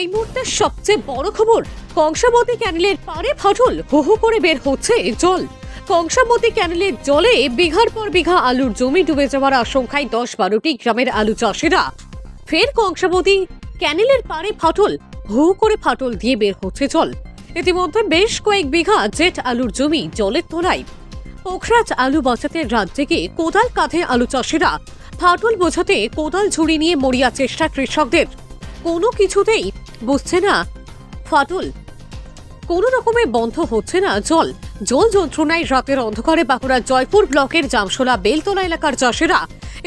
এই মুহূর্তে সবচেয়ে বড় খবর, কংসাবতী ক্যানেলের পাড়ে ফাটল হু হু করে বের হচ্ছে জল। কংসাবতী ক্যানেলের জলে বিঘার পর বিঘা আলুর জমি ডুবে যাওয়ার আশঙ্কায় দশ বারোটি গ্রামের আলু চাষিরা। ফের কংসাবতী ক্যানেলের পাড়ে ফাটল, হু করে ফাটল দিয়ে বের হচ্ছে জল। ইতিমধ্যে বেশ কয়েক বিঘা জেট আলুর জমি জলের তোলায়। পোখরাজ আলু বাঁচাতে রাত থেকে কোদাল কাঁধে আলু চাষিরা। ফাটল বোঝাতে কোদাল ঝুড়ি নিয়ে মরিয়া চেষ্টা কৃষকদের। কোনো কিছুতেই বুঝছে না। ফাটল, কোনো রকমে বন্ধ হচ্ছে না জল। জল যন্ত্রণায় রাতের অন্ধকারে বাঁকুড়া জয়পুর ব্লকের জামশোলা বেলতলা এলাকার চাষিরা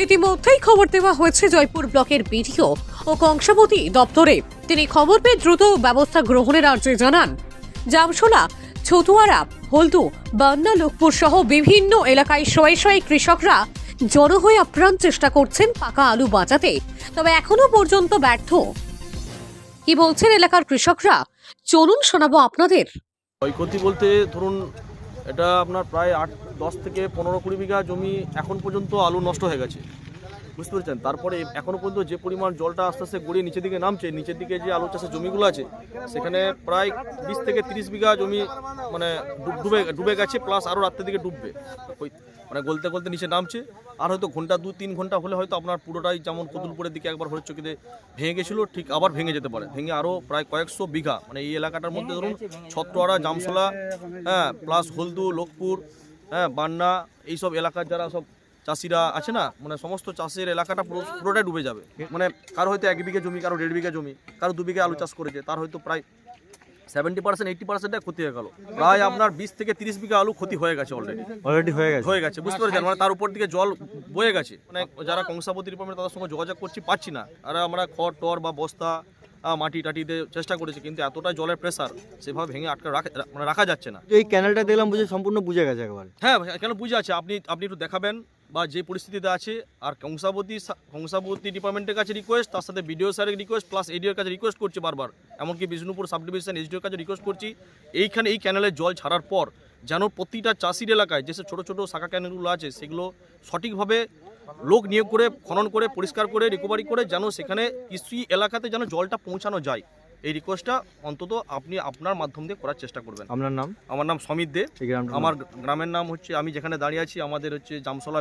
ইতিমধ্যেই খবর দেওয়া হয়েছে জয়পুর ব্লকের বিডিও ও কংসাবতী দপ্তরে। তিনি খবর পেয়ে দ্রুত ব্যবস্থা গ্রহণের আর্জি জানান। জামশোলা ছতুয়ারা হলদু, বান্না, লোকপুর সহ বিভিন্ন এলাকায় শয়ে শয়ে কৃষকরা জড়ো হয়ে আপ্রাণ চেষ্টা করছেন পাকা আলু বাঁচাতে, তবে এখনও পর্যন্ত ব্যর্থ। কি বলছেন এলাকার কৃষকরা? চলুন শোনাবো আপনাদের। ক্ষয়ক্ষতি বলতে ধরুন, এটা আপনার প্রায় আট, দশ থেকে পনেরো কুড়ি বিঘা জমি এখন পর্যন্ত আলু নষ্ট হয়ে গেছে। বুঝতে পেরেছেন? তারপরে এখনও পর্যন্ত যে পরিমাণ জলটা আস্তে আস্তে গড়িয়ে নিচের দিকে নামছে নিচের দিকে যে আলু চাষের জমিগুলো আছে সেখানে প্রায় বিশ থেকে তিরিশ বিঘা জমি মানে ডুবে ডুবে গেছে প্লাস আরও রাত্রের দিকে ডুববে। ওই মানে গলতে গলতে নিচে নামছে। আর হয়তো ঘণ্টা দু তিন ঘণ্টা হলে হয়তো আপনার পুরোটাই যেমন কতুলপুরের দিকে একবার হরে চকিতে ভেঙে গেছিল ঠিক আবার ভেঙে যেতে পারে। ভেঙে আরও প্রায় কয়েকশো বিঘা মানে এই এলাকাটার মধ্যে ধরুন ছত্রয়াড়া জামশোলা হ্যাঁ প্লাস হলদু লোকপুর হ্যাঁ বান্না এইসব এলাকার যারা সব চাষিরা আছে না মানে সমস্ত চাষের এলাকাটা পুরো পুরোটাই ডুবে যাবে। মানে কারও হয়তো এক বিঘে জমি কারও দেড় বিঘা জমি কারও দু বিঘে আলু চাষ করেছে তার হয়তো প্রায় সেভেন্টি পার্সেন্ট এইটি পার্সেন্টটা ক্ষতি হয়ে গেল। প্রায় আপনার বিশ থেকে তিরিশ বিঘা আলু ক্ষতি হয়ে গেছে অলরেডি অলরেডি হয়ে গেছে। হয়ে গেছে বুঝতে পেরেছেন? মানে তার উপর দিকে জল বয়ে গেছে। মানে যারা কংসাবতী ডিপার্টমেন্ট তাদের সঙ্গে যোগাযোগ করছি পাচ্ছি না। আর আমরা খড় টর বা বস্তা মাটি টাটিতে চেষ্টা করেছি কিন্তু এতটা জলের প্রেসার সেভাবে ভেঙে আটকে রাখা মানে রাখা যাচ্ছে না। এই ক্যানেলটা দেখলাম বুঝে সম্পূর্ণ বুঝে গেছে একবার। হ্যাঁ কেন বুঝে আছে? আপনি আপনি একটু দেখাবেন। বা যে পরিস্থিতিতে আছে আর কংসাবতী কংসাবতী ডিপার্টমেন্টের কাছে রিকোয়েস্ট তার সাথে বিডিও স্যারের রিকোয়েস্ট প্লাস এডিওর কাছে রিকোয়েস্ট করছি বারবার। এমনকি বিষ্ণুপুর সাব ডিভিশন এসডিওর কাছে রিকোয়েস্ট করছি। এইখানে এই ক্যানেলের জল ছাড়ার পর যেন প্রতিটা চাষির এলাকায় যেসব ছোটো ছোটো শাখা ক্যানেলগুলো আছে সেগুলো সঠিকভাবে লোক নিয়োগ করে খনন করে পরিষ্কার করে রিকভারি করে যেন সেখানে কৃষি এলাকাতে যেন জলটা পৌঁছানো যায়। এই রিকোয়েস্টটা অন্তত আপনি আপনার মাধ্যম দিয়ে করার চেষ্টা করবেন। আপনার নাম? আমার নাম সমিত দে। আমার গ্রামের নাম হচ্ছে আমি যেখানে দাঁড়িয়ে আছি আমাদের হচ্ছে জামসলা